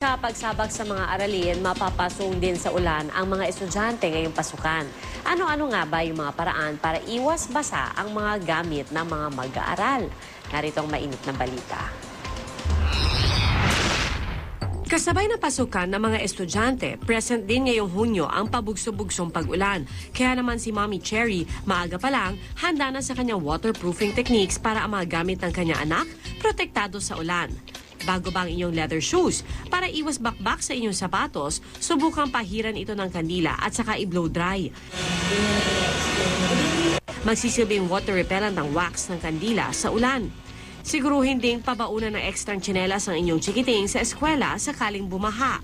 Sa pagsabak sa mga aralin, mapapasong din sa ulan ang mga estudyante ngayong pasukan. Ano-ano nga ba yung mga paraan para iwas basa ang mga gamit ng mga mag-aaral? Narito ang mainit na balita. Kasabay na pasukan ng mga estudyante, present din ngayong Hunyo ang pabugso-bugsong pag-ulan. Kaya naman si Mommy Cherry, maaga pa lang, handa na sa kanyang waterproofing techniques para ang mga gamit ng kanyang anak protektado sa ulan. Bago ba ang inyong leather shoes? Para iwas bakbak sa inyong sapatos, subukang pahiran ito ng kandila at saka i-blow dry. Magsisilbing water repellent ang wax ng kandila sa ulan. Siguruhin ding pabaunan ng extra tsinelas ang inyong chikiting sa eskwela sakaling bumaha.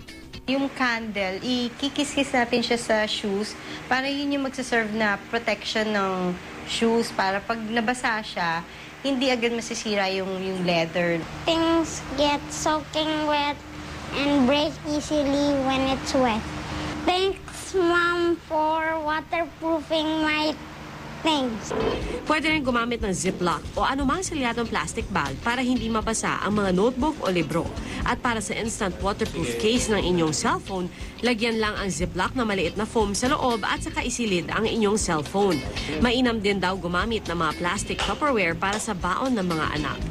Yung candle, ikikis-kis natin siya sa shoes para yun yung magsaserve na protection ng shoes para pag nabasa siya, hindi agad masisira yung, yung leather. things get soaking wet and break easily when it's wet. Thanks, Mom, for waterproofing my things. Pwede rin gumamit ng ziplock o anumang selyadong plastic bag para hindi mabasa ang mga notebook o libro. At para sa instant waterproof case ng inyong cellphone, lagyan lang ang ziplock na maliit na foam sa loob at saka isilid ang inyong cellphone. Mainam din daw gumamit ng mga plastic Tupperware para sa baon ng mga anak.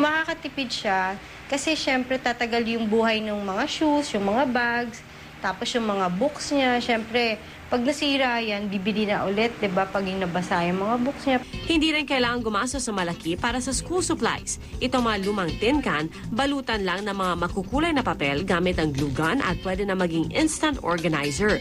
Makakatipid siya kasi syempre tatagal yung buhay ng mga shoes, yung mga bags, tapos yung mga books niya. Syempre, pag nasira yan, bibili na ulit, 'di ba Pag yung nabasa yung mga books niya. Hindi rin kailangan gumastos sa malaki para sa school supplies. Ito mga lumang tin can, balutan lang ng mga makukulay na papel gamit ang glue gun at pwede na maging instant organizer.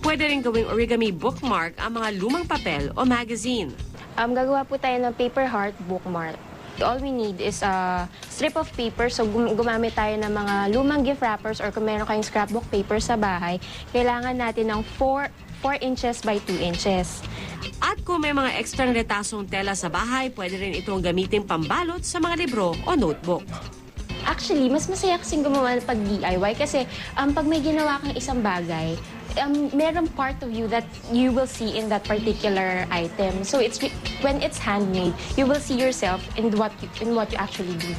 Pwede rin gawing origami bookmark ang mga lumang papel o magazine. Um, gagawa po tayo ng paper heart bookmark. All we need is a strip of paper. So gum- gumamit tayo ng mga lumang gift wrappers or kung meron kayong scrapbook paper sa bahay, kailangan natin ng 4, 4 inches by 2 inches. At kung may mga ekstrang retasong tela sa bahay, pwede rin itong gamitin pambalot sa mga libro o notebook. Actually, mas masaya kasing gumawa ng pag-DIY kasi um, pag may ginawa kang isang bagay, um, meron part of you that you will see in that particular item. So it's when it's handmade, you will see yourself in what you, in what you actually do.